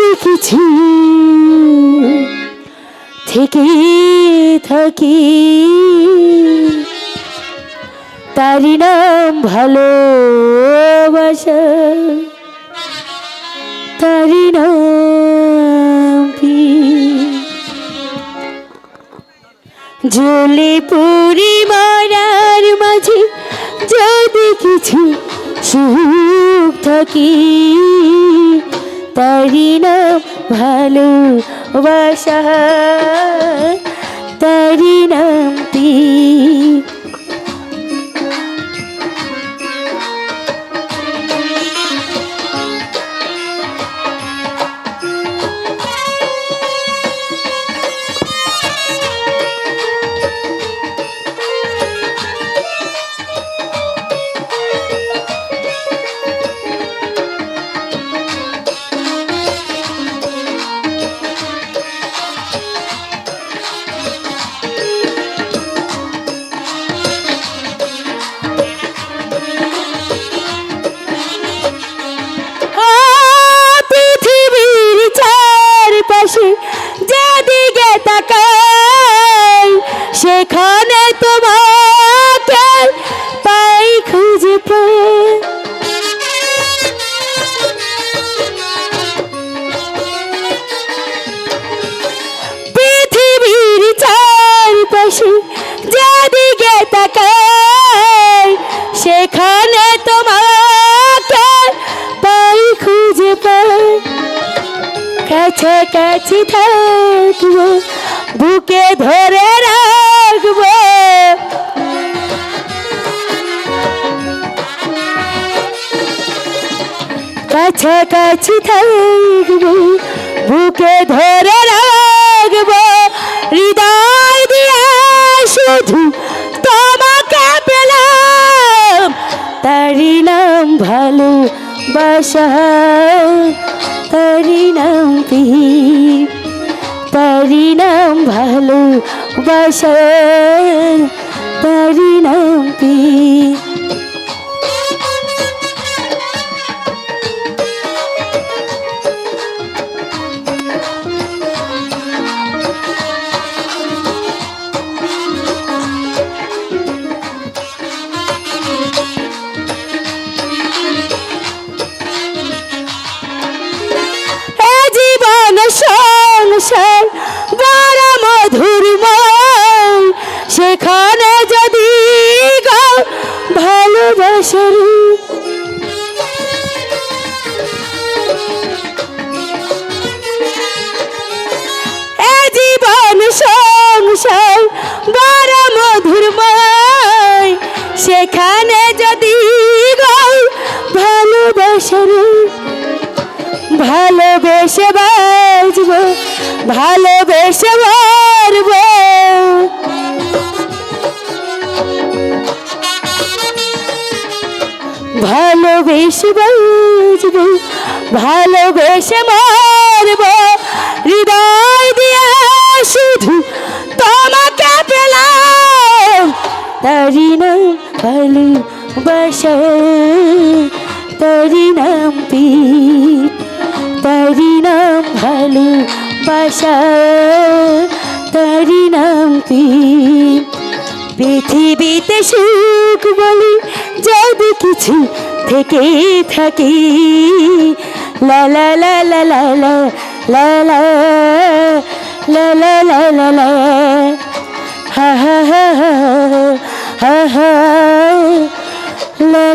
যদি কিছু থেকে থাকি। তারি নাম ভালোবাসা। তারি নাম। জ্বলে পুরি মারার মাঝে যদি কিছু সুখ থাকি। তারি নাম ভালোবাসা তারি নাম কাছে কাছে থাকব, বুকে ধরে রাখব। কাছে থাকব, বুকে ধরে রাখব। হৃদয় দিয়ে শুধু তোমাকে পেলাম, তারি নাম ভালো বাসা শান্তি তারি নাম ভালো বাসার তারি সংসার বড় মধুরময় সেখানে যদি গাও ভালোবাসার জীবন সংসার বড় মধুরময় সেখানে যদি গাও ভালোবাসার ভালোবেসে বাজব ভালোবেসে মারব। ভালোবেসে বাজব ভালোবেসে মারব। হৃদয় দিয়ে শুধু তোমাকে পেলাম, তারি নাম ভালোবাসা, তারি নাম পীর ভাষা তারি নাম কি পৃথিবীতে সুখ বলি যদি কিছু থেকে থাকি লা লা লা লা লা লা লা হা হা হা হা হা হা লা